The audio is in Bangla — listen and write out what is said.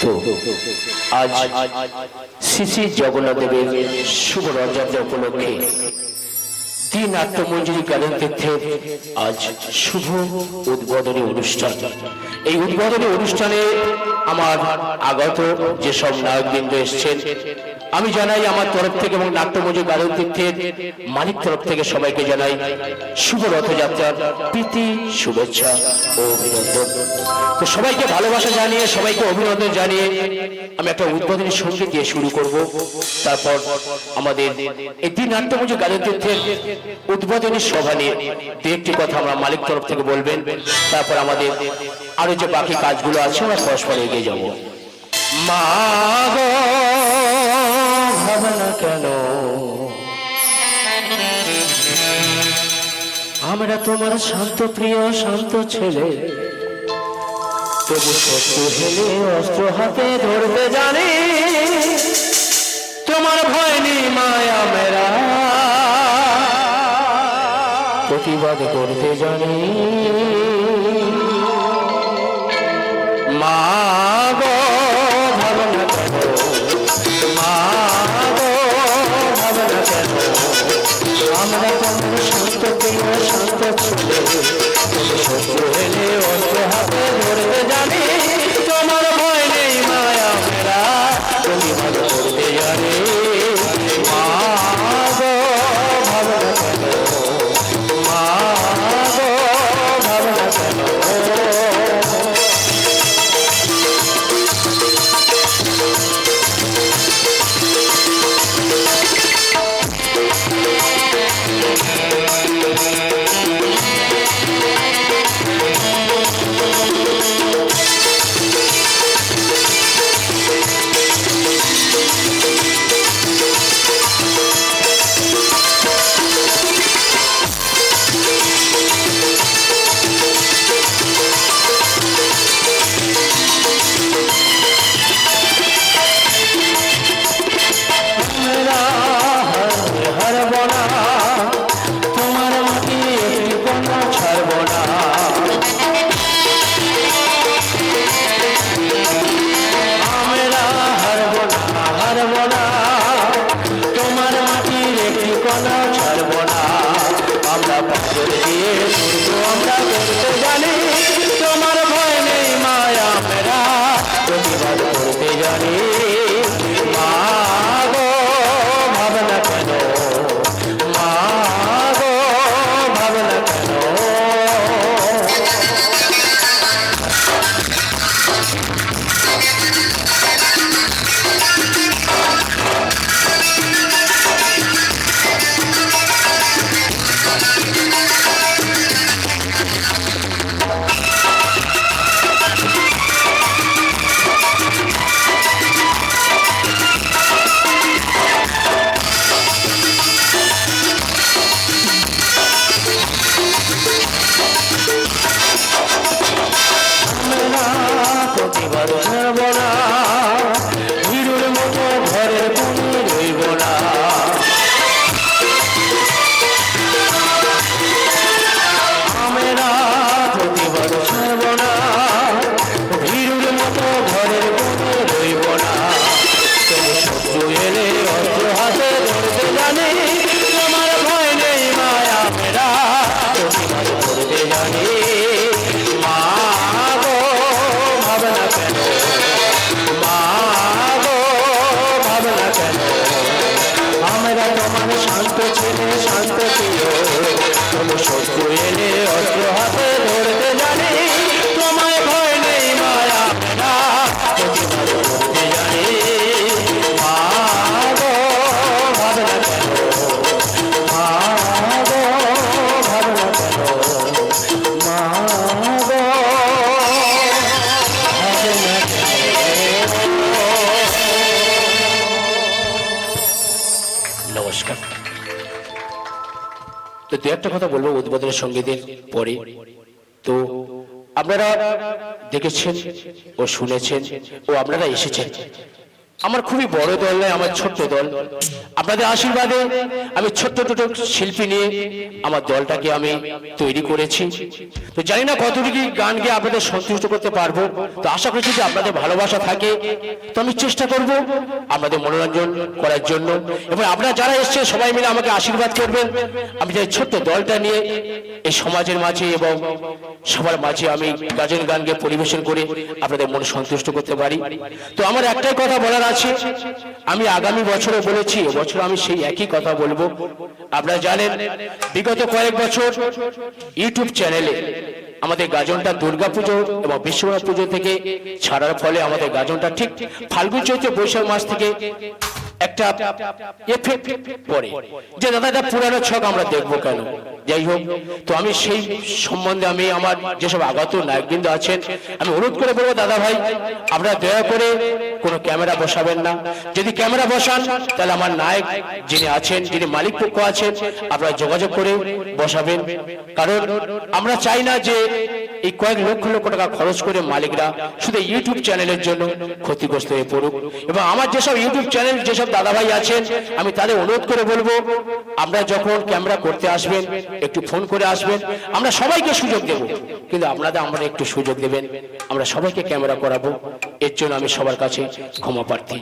তো আজ শ্রী শ্রী জগন্নাথ শুভ রথযাত্রা উপলক্ষে তিন নাট্যমঞ্জুরি গানের তীর্থে আজ শুভ উদ্বোধনী অনুষ্ঠান। এই উদ্বোধনী অনুষ্ঠানে আমার আগত যেসব নায়কবৃন্দ এসছেন আমি জানাই আমার তরফ থেকে এবং নাট্যমঞ্জুরি গানের তীর্থের মালিক তরফ থেকে সবাইকে জানাই শুভ রথযাত্রার প্রীতি, শুভেচ্ছা ও অভিনন্দন। তো সবাইকে ভালোবাসা জানিয়ে, সবাইকে অভিনন্দন জানিয়ে আমি একটা উদ্বোধনী সংগীত দিয়ে শুরু করব। তারপর আমাদের এই তিন নাট্যমঞ্চ গানের তীর্থের উদ্বোধনী সভা নিয়ে দু একটি কথা আমরা মালিক তরফ থেকে বলবেন। তারপর আমাদের আরও যে বাকি কাজগুলো আছে, আমরা পরস্পর এগিয়ে যাব। মা আমরা তোমার শান্ত প্রিয়, শান্ত ছেলে। তবু শত্রু হেলে অস্ত্র হাতে ধরতে জানি, তোমার ভয় নেই মায়া মেরা। প্রতিবাদ করতে জানি। শান্ত প্রিয় শান্ত ছেলে শত্রু হেলে তো দু একটা কথা বলব উদ্বোধনের সঙ্গীতের পরে। তো আপনারা দেখেছেন ও শুনেছেন ও আপনারা এসেছেন। আমার খুবই বড় দল নয়, আমার ছোট্ট দল। আপনাদের আশীর্বাদে আমি ছোট্ট ছোট শিল্পী নিয়ে আমার দলটাকে আমি তৈরি করেছি। তো জানি না কতটুকু গান গিয়ে আপনাদের সন্তুষ্ট করতে পারব, তো আশা করছি যে আপনাদের ভালোবাসা থাকে। তো আমি চেষ্টা করব আপনাদের মনোরঞ্জন করার জন্য। এবং আপনারা যারা এসছেন, সবাই মিলে আমাকে আশীর্বাদ করবেন। আমি যে ছোট্ট দলটা নিয়ে এই সমাজের মাঝে এবং সবার মাঝে আমি গাজন গানকে পরিবেশন করে আপনাদের মন সন্তুষ্ট করতে পারি। তো আমার একটাই কথা বলার আছে। আমি আগামী বছরে বলেছি, এবছর আমি সেই একই কথা বলব। আপনারা জানেন, বিগত কয়েক বছর ইউটিউব চ্যানেলে আমাদের গাজনটা দুর্গা পুজো এবং বিশ্বনাথ পুজো থেকে ছাড়ার ফলে আমাদের গাজনটা ঠিক ফাল্গুন চৈত্র বৈশাখ মাস থেকে একটা পড়ে। যে দাদা, এটা পুরানো ছক আমরা দেখব কেন? যাই হোক, তো আমি সেই সম্বন্ধে আমি আমার যেসব আগত নায়কবৃন্দ আছেন, আমি অনুরোধ করে বলব, দাদা ভাই, আপনারা দয়া করে কোনো ক্যামেরা বসাবেন না। যদি ক্যামেরা বসান, তাহলে আমার নায়ক যিনি আছেন, যিনি মালিক পক্ষ আছেন, আপনারা যোগাযোগ করে বসাবেন। কারণ আমরা চাই না যে এই কয়েক লক্ষ লক্ষ টাকা খরচ করে মালিকরা শুধু ইউটিউব চ্যানেলের জন্য ক্ষতিগ্রস্ত হয়ে পড়ুক। এবং আমার যেসব ইউটিউব চ্যানেল যেসব দাদাভাই আছেন, আমি তাদের অনুরোধ করে বলব, আমরা যখন ক্যামেরা করতে আসবেন, একটু ফোন করে আসবেন, আমরা সবাইকে সুযোগ দেব। কিন্তু আপনাদের আমরা একটু সুযোগ দেবেন, আমরা সবাইকে ক্যামেরা করাবো, এর জন্য আমি সবার কাছে ক্ষমা প্রার্থী।